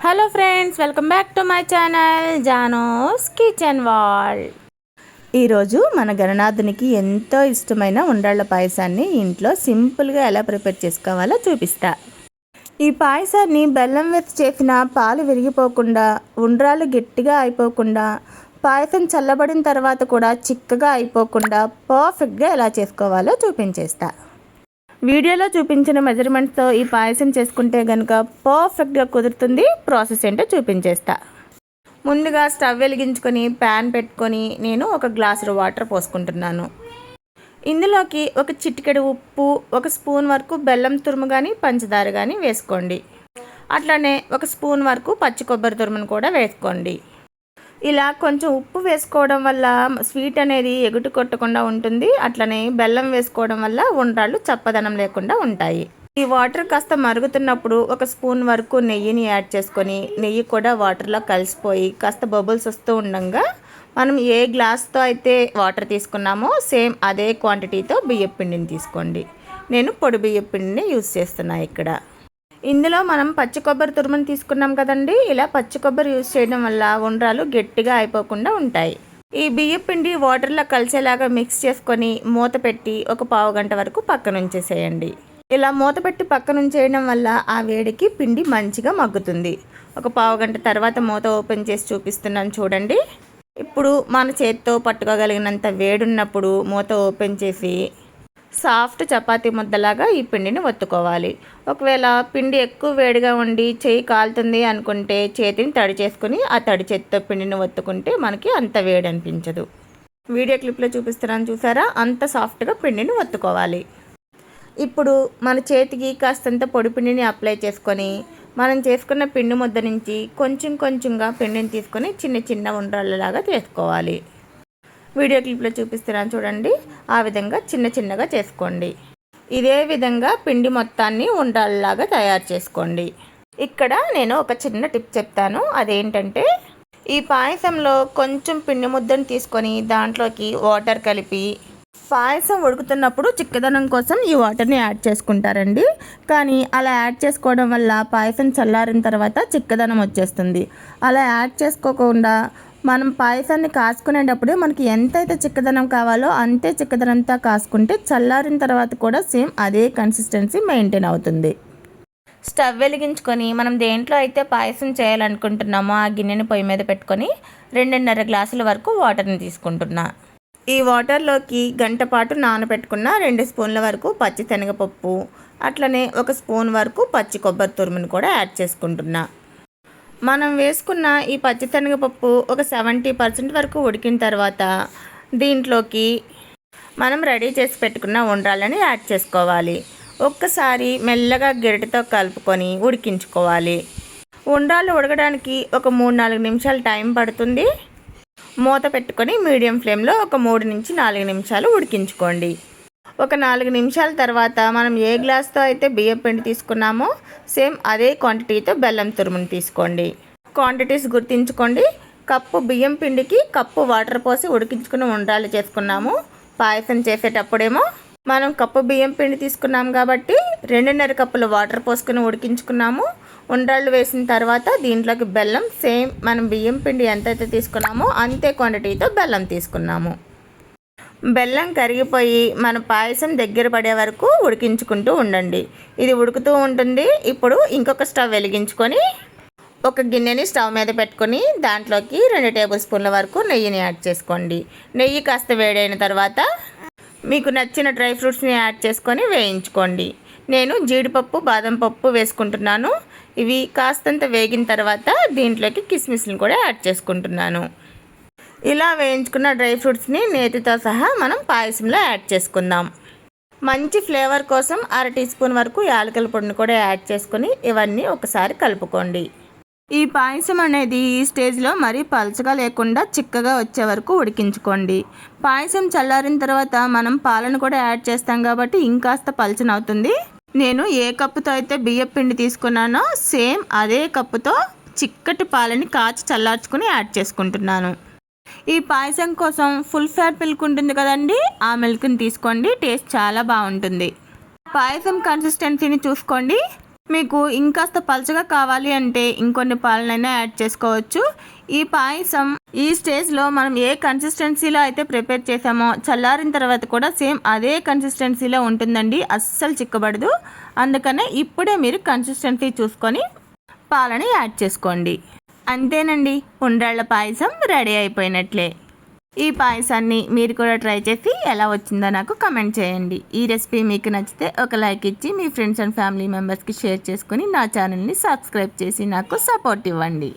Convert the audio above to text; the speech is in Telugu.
Hello friends welcome back to my channel జానోస్ kitchen వాల్ ఈరోజు మన గణనాథునికి ఎంతో ఇష్టమైన ఉండ్రాళ్ళ పాయసాన్ని ఇంట్లో సింపుల్గా ఎలా ప్రిపేర్ చేసుకోవాలో చూపిస్తా. ఈ పాయసాన్ని బెల్లం వేసి చేసిన పాలు విరిగిపోకుండా ఉండ్రాలు గట్టిగా అయిపోకుండా పాయసం చల్లబడిన తర్వాత కూడా చిక్కగా అయిపోకుండా పర్ఫెక్ట్గా ఎలా చేసుకోవాలో చూపించేస్తా. వీడియోలో చూపించిన మెజర్మెంట్స్తో ఈ పాయసం చేసుకుంటే కనుక పర్ఫెక్ట్గా కుదురుతుంది. ప్రాసెస్ ఏంటో చూపించేస్తా. ముందుగా స్టవ్ వెలిగించుకొని ప్యాన్ పెట్టుకొని నేను ఒక గ్లాసు వాటర్ పోసుకుంటున్నాను. ఇందులోకి ఒక చిటికెడు ఉప్పు ఒక స్పూన్ వరకు బెల్లం తురుము కానీ పంచదార కానీ వేసుకోండి. అట్లనే ఒక స్పూన్ వరకు పచ్చి కొబ్బరి తురుమును కూడా వేసుకోండి. ఇలా కొంచెం ఉప్పు వేసుకోవడం వల్ల స్వీట్ అనేది ఎగుటు కొట్టకుండా ఉంటుంది. అట్లనే బెల్లం వేసుకోవడం వల్ల ఉండ్రాళ్ళు చప్పదనం లేకుండా ఉంటాయి. ఈ వాటర్ కాస్త మరుగుతున్నప్పుడు ఒక స్పూన్ వరకు నెయ్యిని యాడ్ చేసుకొని నెయ్యి కూడా వాటర్లో కలిసిపోయి కాస్త బబుల్స్ వస్తూ ఉండగా మనం ఏ గ్లాస్తో అయితే వాటర్ తీసుకున్నామో సేమ్ అదే క్వాంటిటీతో బియ్యపిండిని తీసుకోండి. నేను పొడి బియ్యపిండిని యూజ్ యూస్ చేస్తున్నా ఇక్కడ. ఇందులో మనం పచ్చి కొబ్బరి తురుముని తీసుకున్నాం కదండి. ఇలా పచ్చి కొబ్బరి యూస్ చేయడం వల్ల ఉండ్రాలు గట్టిగా అయిపోకుండా ఉంటాయి. ఈ బియ్యం పిండి వాటర్లో కలిసేలాగా మిక్స్ చేసుకొని మూత పెట్టి ఒక పావు గంట వరకు పక్కన ఉంచేసేయండి. ఇలా మూత పెట్టి పక్కన ఉంచేయడం వల్ల ఆ వేడికి పిండి మంచిగా మగ్గుతుంది. ఒక పావు గంట తర్వాత మూత ఓపెన్ చేసి చూపిస్తున్నాను చూడండి. ఇప్పుడు మన చేత్తో పట్టుకోగలిగినంత వేడున్నప్పుడు మూత ఓపెన్ చేసి సాఫ్ట్ చపాతీ ముద్దలాగా ఈ పిండిని ఒత్తుకోవాలి. ఒకవేళ పిండి ఎక్కువ వేడిగా ఉండి చేయి కాలుతుంది అనుకుంటే చేతిని తడి చేసుకుని ఆ తడి చేతితో పిండిని ఒత్తుకుంటే మనకి అంత వేడి అనిపించదు. వీడియో క్లిప్లో చూపిస్తున్నాను చూసారా? అంత సాఫ్ట్గా పిండిని ఒత్తుకోవాలి. ఇప్పుడు మన చేతికి కాస్తంత పొడి పిండిని అప్లై చేసుకొని మనం చేసుకున్న పిండి ముద్ద నుంచి కొంచెం కొంచెంగా పిండిని తీసుకొని చిన్న చిన్న ఉండ్రాళ్ళలాగా చేసుకోవాలి. వీడియో క్లిప్లో చూపిస్తున్నాను చూడండి. ఆ విధంగా చిన్న చిన్నగా చేసుకోండి. ఇదే విధంగా పిండి మొత్తాన్ని ఉండాలలాగా తయారు చేసుకోండి. ఇక్కడ నేను ఒక చిన్న టిప్ చెప్తాను. అదేంటంటే ఈ పాయసంలో కొంచెం పిండి ముద్దను తీసుకొని దాంట్లోకి వాటర్ కలిపి పాయసం ఉడుకుతున్నప్పుడు చిక్కదనం కోసం ఈ వాటర్ని యాడ్ చేసుకుంటారండి. కానీ అలా యాడ్ చేసుకోవడం వల్ల పాయసం చల్లారిన తర్వాత చిక్కదనం వచ్చేస్తుంది. అలా యాడ్ చేసుకోకుండా మనం పాయసాన్ని కాసుకునేటప్పుడు మనకి ఎంతైతే చిక్కదనం కావాలో అంతే చిక్కదనంతో కాసుకుంటే చల్లారిన తర్వాత కూడా సేమ్ అదే కన్సిస్టెన్సీ మెయింటైన్ అవుతుంది. స్టవ్ వెలిగించుకొని మనం దేంట్లో అయితే పాయసం చేయాలనుకుంటున్నామో ఆ గిన్నెని పొయ్యి మీద పెట్టుకొని రెండున్నర గ్లాసుల వరకు వాటర్ని తీసుకుంటున్నా. ఈ వాటర్లోకి గంట పాటు నానబెట్టుకున్న రెండు స్పూన్ల వరకు పచ్చి శనగపప్పు అట్లనే ఒక స్పూన్ వరకు పచ్చి కొబ్బరి తురుమును కూడా యాడ్ చేసుకుంటున్నా. మనం వేసుకున్న ఈ పచ్చిశనగపప్పు ఒక సెవెంటీ పర్సెంట్ వరకు ఉడికిన తర్వాత దీంట్లోకి మనం రెడీ చేసి పెట్టుకున్న ఉండ్రాలని యాడ్ చేసుకోవాలి. ఒక్కసారి మెల్లగా గెరటితో కలుపుకొని ఉడికించుకోవాలి. ఉండ్రాలు ఉడకడానికి ఒక మూడు నాలుగు నిమిషాలు టైం పడుతుంది. మూత పెట్టుకొని మీడియం ఫ్లేమ్లో ఒక మూడు నుంచి నాలుగు నిమిషాలు ఉడికించుకోండి. ఒక నాలుగు నిమిషాల తర్వాత మనం ఏ గ్లాస్తో అయితే బియ్యం పిండి తీసుకున్నామో సేమ్ అదే క్వాంటిటీతో బెల్లం తురుముని తీసుకోండి. క్వాంటిటీస్ గుర్తించుకోండి. కప్పు బియ్యం పిండికి కప్పు వాటర్ పోసి ఉడికించుకుని ఉండాలి చేసుకున్నాము. పాయసం చేసేటప్పుడేమో మనం కప్పు బియ్యం పిండి తీసుకున్నాం కాబట్టి రెండున్నర కప్పులు వాటర్ పోసుకుని ఉడికించుకున్నాము. ఉండ్రాళ్ళు వేసిన తర్వాత దీంట్లోకి బెల్లం సేమ్ మనం బియ్యం పిండి ఎంతైతే తీసుకున్నామో అంతే క్వాంటిటీతో బెల్లం తీసుకున్నాము. బెల్లం కరిగిపోయి మన పాయసం దగ్గర పడే వరకు ఉడికించుకుంటూ ఉండండి. ఇది ఉడుకుతూ ఉంటుంది. ఇప్పుడు ఇంకొక స్టవ్ వెలిగించుకొని ఒక గిన్నెని స్టవ్ మీద పెట్టుకొని దాంట్లోకి రెండు టేబుల్ స్పూన్ల వరకు నెయ్యిని యాడ్ చేసుకోండి. నెయ్యి కాస్త వేడైన తర్వాత మీకు నచ్చిన డ్రై ఫ్రూట్స్ని యాడ్ చేసుకొని వేయించుకోండి. నేను జీడిపప్పు బాదం పప్పు వేసుకుంటున్నాను. ఇవి కాస్తంత వేగిన తర్వాత దీంట్లోకి కిస్మిస్ని కూడా యాడ్ చేసుకుంటున్నాను. ఇలా వేయించుకున్న డ్రై ఫ్రూట్స్ని నేతితో సహా మనం పాయసంలో యాడ్ చేసుకుందాం. మంచి ఫ్లేవర్ కోసం అర టీ స్పూన్ వరకు యాలకల పొడిని కూడా యాడ్ చేసుకొని ఇవన్నీ ఒకసారి కలుపుకోండి. ఈ పాయసం అనేది ఈ స్టేజ్లో మరీ పలచగా లేకుండా చిక్కగా వచ్చే వరకు ఉడికించుకోండి. పాయసం చల్లారిన తర్వాత మనం పాలను కూడా యాడ్ చేస్తాం కాబట్టి ఇంకాస్త పలచనవుతుంది నేను ఏ కప్పుతో అయితే బియ్యం పిండి తీసుకున్నానో సేమ్ అదే కప్పుతో చిక్కటి పాలని కాచి చల్లార్చుకుని యాడ్ చేసుకుంటున్నాను. ఈ పాయసం కోసం ఫుల్ ఫ్యాట్ మిల్క్ ఉంటుంది కదండి ఆ మిల్క్ని తీసుకోండి టేస్ట్ చాలా బాగుంటుంది. పాయసం కన్సిస్టెన్సీని చూసుకోండి. మీకు ఇంకాస్త పలచగా కావాలి అంటే ఇంకొన్ని పాలనైనా యాడ్ చేసుకోవచ్చు. ఈ పాయసం ఈ స్టేజ్లో మనం ఏ కన్సిస్టెన్సీలో అయితే ప్రిపేర్ చేసామో చల్లారిన తర్వాత కూడా సేమ్ అదే కన్సిస్టెన్సీలో ఉంటుందండి అస్సలు చిక్కబడదు. అందుకనే ఇప్పుడే మీరు కన్సిస్టెన్సీ చూసుకొని పాలని యాడ్ చేసుకోండి. అంతేనండి ఉండ్రాళ్ళ పాయసం రెడీ అయిపోయినట్లే. ఈ పాయసాన్ని మీరు కూడా ట్రై చేసి ఎలా వచ్చిందో నాకు కమెంట్ చేయండి. ఈ రెసిపీ మీకు నచ్చితే ఒక లైక్ ఇచ్చి మీ ఫ్రెండ్స్ అండ్ ఫ్యామిలీ మెంబర్స్కి షేర్ చేసుకుని నా ఛానల్ని సబ్స్క్రైబ్ చేసి నాకు సపోర్ట్ ఇవ్వండి.